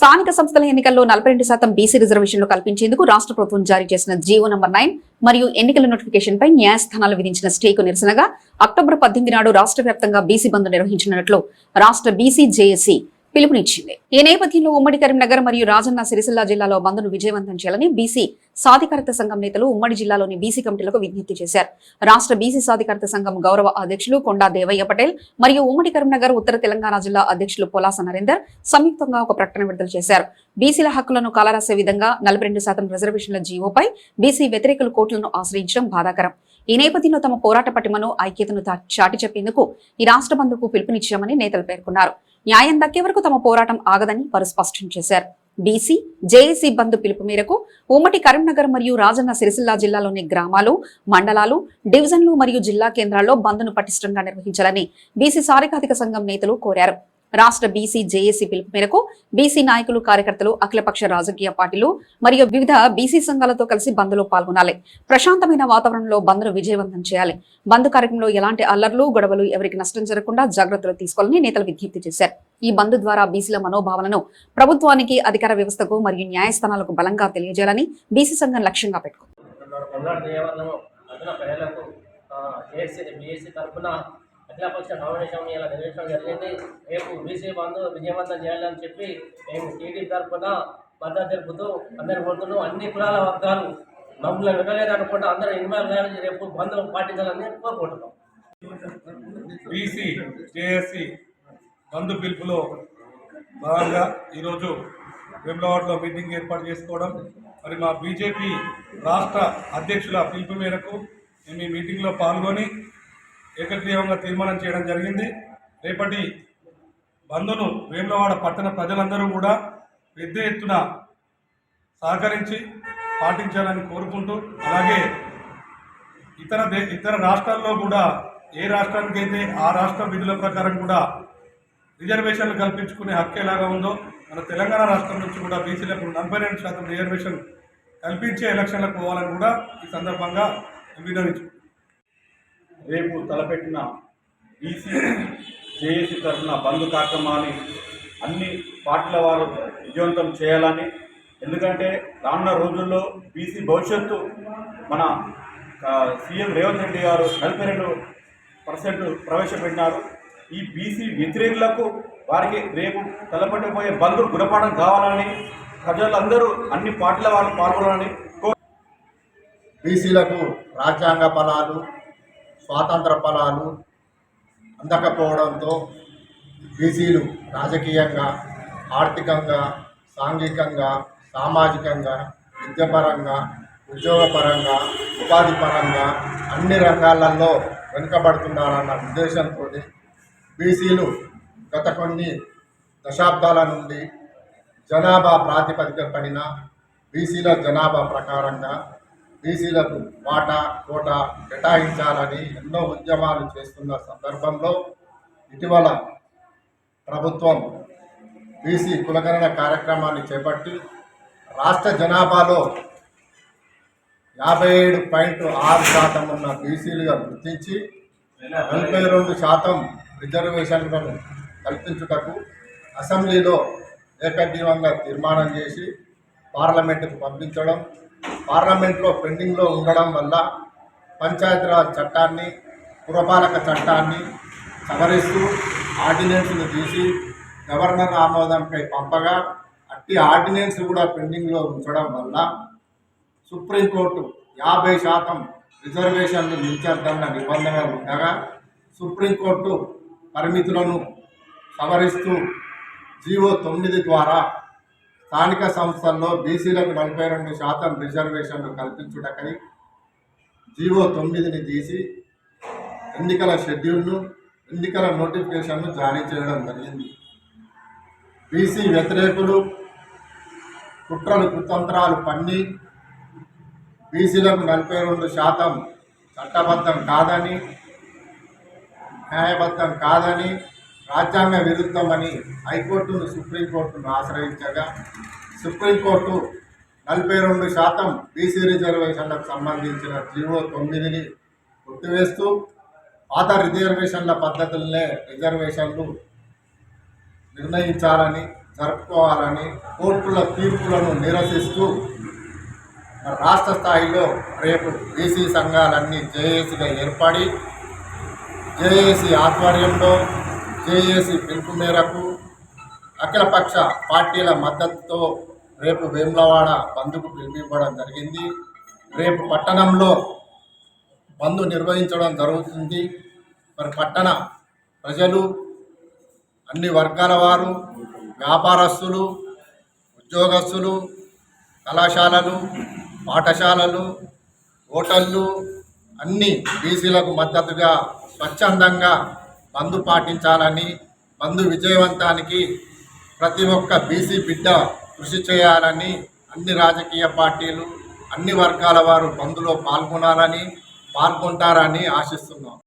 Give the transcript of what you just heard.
స్థానిక సంస్థల ఎన్నికల్లో నలభై రెండు శాతం బీసీ రిజర్వేషన్లు కల్పించేందుకు రాష్ట్ర ప్రభుత్వం జారీ చేసిన జీవో నంబర్ నైన్ మరియు ఎన్నికల నోటిఫికేషన్ పై న్యాయస్థానాలు విధించిన స్టేకు నిరసనగా అక్టోబర్ పద్దెనిమిది నాడు రాష్ట్ర వ్యాప్తంగా బీసీ బంద్ నిర్వహించినట్లు రాష్ట్ర బీసీ జేఏసీ పిలుపునిచ్చింది. ఈ నేపథ్యంలో ఉమ్మడి కరీంనగర్ మరియు రాజన్న సిరిసిల్ల జిల్లాలో బంద్ను విజయవంతం చేయాలని బీసీ సాధికారత సంఘం నేతలు ఉమ్మడి జిల్లాలోని బీసీ కమిటీలకు విజ్ఞప్తి చేశారు. రాష్ట్ర బీసీ సాధికారత సంఘం గౌరవ అధ్యక్షులు కొండా దేవయ్య పటేల్ మరియు ఉమ్మడి కరీంనగర్ ఉత్తర తెలంగాణ జిల్లా అధ్యక్షులు పొలాస నరేందర్ సంయుక్తంగా ఒక ప్రకటన విడుదల చేశారు. బీసీల హక్కులను కాలరాసే విధంగా నలభై రెండు శాతం రిజర్వేషన్ల జీవోపై బీసీ వ్యతిరేకులు కోర్టులను ఆశ్రయించడం బాధాకరం. ఈ నేపథ్యంలో తమ పోరాట పటిమను ఐక్యతను చాటి చెప్పేందుకు ఈ రాష్ట్ర బంధుకు పిలుపునిచ్చామని నేతలు పేర్కొన్నారు. న్యాయం దక్కే వరకు తమ పోరాటం ఆగదని వారు స్పష్టం చేశారు. బీసీ జేఏసీ బంధు పిలుపు మేరకు ఉమ్మడి కరీంనగర్ మరియు రాజన్న సిరిసిల్ల జిల్లాలోని గ్రామాలు మండలాలు డివిజన్లు మరియు జిల్లా కేంద్రాల్లో బంద్ను పటిష్టంగా నిర్వహించాలని బీసీ సాధికారిక సంఘం నేతలు కోరారు. రాష్ట్ర బీసీ జేఏసీ పిలుపు మేరకు బీసీ నాయకులు కార్యకర్తలు అఖిలపక్ష రాజకీయ పార్టీలు మరియు వివిధ బీసీ సంఘాలతో కలిసి బంద్లో పాల్గొనాలి. ప్రశాంతమైన వాతావరణంలో బంద్ను విజయవంతం చేయాలి. బంద్ కార్యక్రమంలో ఎలాంటి అల్లర్లు గొడవలు ఎవరికి నష్టం జరగకుండా జాగ్రత్తలు తీసుకోవాలని నేతలు విజ్ఞప్తి చేశారు. ఈ బంద్ ద్వారా బీసీల మనోభావాలను ప్రభుత్వానికి అధికార వ్యవస్థకు మరియు న్యాయస్థానాలకు బలంగా తెలియజేయాలని బీసీ సంఘం లక్ష్యంగా పెట్టుకుంది. అఖిలపక్ష నామినేషన్ ఇలా నిర్వహించడం జరిగింది. రేపు బీసీ బంధు విజయవంతం చేయాలని చెప్పి మేము టీడీ తరఫున మద్దతు తెలుపుతూ అందరి బంధువులు అన్ని కులాల వర్గాలు మమ్మల్ని వినలేదు అనుకుంటూ అందరూ ఇన్వాల్వ్ అయ్యాలని రేపు బంధువులు పాటించాలని కోరుకుంటున్నాం. బీసీ జేఏసీ బంధు పిలుపులో భాగంగా ఈరోజు వెమ్లవాడలో మీటింగ్ ఏర్పాటు చేసుకోవడం. మరి మా బీజేపీ రాష్ట్ర అధ్యక్షుల పిలుపు మేరకు మేము ఈ మీటింగ్లో పాల్గొని ఏకగ్రీవంగా తీర్మానం చేయడం జరిగింది. రేపటి బంధును వేములవాడ పట్టణ ప్రజలందరూ కూడా పెద్ద ఎత్తున సహకరించి పాటించాలని కోరుకుంటూ అలాగే ఇతర దే ఇతర రాష్ట్రాల్లో కూడా ఏ రాష్ట్రానికైతే ఆ రాష్ట్ర విధుల ప్రకారం కూడా రిజర్వేషన్లు కల్పించుకునే హక్కు ఎలాగా ఉందో మన తెలంగాణ రాష్ట్రం నుంచి కూడా బీసీలకు నలభై రెండు శాతం రిజర్వేషన్ కల్పించే ఎలక్షన్లకు పోవాలని కూడా ఈ సందర్భంగా విన్నవించు రేపు తలపెట్టిన బీసీ జేఏసీ తరఫున బంధు కార్యక్రమాన్ని అన్ని పార్టీల వారు విజయవంతం చేయాలని. ఎందుకంటే రానున్న రోజుల్లో బీసీ భవిష్యత్తు మన సీఎం రేవంత్ రెడ్డి గారు నలభై రెండు పర్సెంట్ ప్రవేశపెట్టినారు. ఈ బీసీ వ్యతిరేకులకు వారికి రేపు తలపెట్టబోయే బంధు గుణపాఠం కావాలని ప్రజలందరూ అన్ని పార్టీల వారు పాల్గొనాలని బీసీలకు రాజ్యాంగ ఫలాలు స్వాతంత్ర ఫలాలు అందకపోవడంతో బీసీలు రాజకీయంగా ఆర్థికంగా సాంఘికంగా సామాజికంగా విద్యపరంగా ఉద్యోగపరంగా ఉపాధి పరంగా అన్ని రంగాలలో వెనుకబడుతున్నారన్న ఉద్దేశంతో బీసీలు గత కొన్ని దశాబ్దాల నుండి జనాభా ప్రాతిపదిక పడిన బీసీల జనాభా ప్రకారంగా బీసీలకు వాటా కోటా కేటాయించాలని ఎన్నో ఉద్యమాలు చేస్తున్న సందర్భంలో ఇటీవల ప్రభుత్వం బీసీ కులగణన కార్యక్రమాన్ని చేపట్టి రాష్ట్ర జనాభాలో యాభై ఏడు పాయింట్ ఆరు శాతం ఉన్న బీసీలుగా గుర్తించి నలభై రెండు శాతం రిజర్వేషన్లను కల్పించుటకు అసెంబ్లీలో ఏకగ్రీవంగా తీర్మానం చేసి పార్లమెంటుకు పంపించడం పార్లమెంట్లో పెండింగ్లో ఉండడం వల్ల పంచాయతీరాజ్ చట్టాన్ని పురపాలక చట్టాన్ని సవరిస్తూ ఆర్డినెన్స్ను తీసి గవర్నర్ ఆమోదంపై పంపగా అట్టి ఆర్డినెన్స్ కూడా పెండింగ్లో ఉంచడం వల్ల సుప్రీంకోర్టు యాభై శాతం రిజర్వేషన్లు మించద్దన్న నిబంధన ఉండగా సుప్రీంకోర్టు పరిమితులను సవరిస్తూ జీవో తొమ్మిది ద్వారా స్థానిక సంస్థల్లో బీసీలకు నలభై రెండు శాతం రిజర్వేషన్లు కల్పించుటకై జీవో తొమ్మిదిని తీసి ఎన్నికల షెడ్యూల్ను ఎన్నికల నోటిఫికేషన్ను జారీ చేయడం జరిగింది. బీసీ వ్యతిరేకులు కుట్రలు కుతంత్రాలు పన్ని బీసీలకు నలభై రెండు శాతం చట్టబద్ధం కాదని న్యాయబద్ధం కాదని రాజ్యాంగ విరుద్ధమని హైకోర్టును సుప్రీంకోర్టును ఆశ్రయించగా సుప్రీంకోర్టు నలభై రెండు శాతం బీసీ రిజర్వేషన్లకు సంబంధించిన జీవో తొమ్మిదిని కొట్టివేస్తూ పాత రిజర్వేషన్ల పద్ధతులనే రిజర్వేషన్లు నిర్ణయించాలని జరుపుకోవాలని కోర్టుల తీర్పులను నిరసిస్తూ రాష్ట్ర స్థాయిలో రేపు బీసీ సంఘాలన్నీ జేఏసీగా ఏర్పడి జేఏసీ ఆధ్వర్యంలో జేఏసీ పిలుపు మేరకు అఖిలపక్ష పార్టీల మద్దతుతో రేపు వేములవాడ బంద్కు పిలిపివ్వడం జరిగింది. రేపు పట్టణంలో బంద్ నిర్వహించడం జరుగుతుంది. మరి పట్టణ ప్రజలు అన్ని వర్గాల వారు వ్యాపారస్తులు ఉద్యోగస్తులు కళాశాలలు పాఠశాలలు హోటళ్ళు అన్ని బీసీలకు మద్దతుగా స్వచ్ఛందంగా మందు పాటించాలని బంద్ విజయవంతానికి ప్రతి ఒక్క బీసీ బిడ్డ కృషి చేయాలని అన్ని రాజకీయ పార్టీలు అన్ని వర్గాల వారు బంధులో పాల్గొనాలని పాల్గొంటారని ఆశిస్తున్నాం.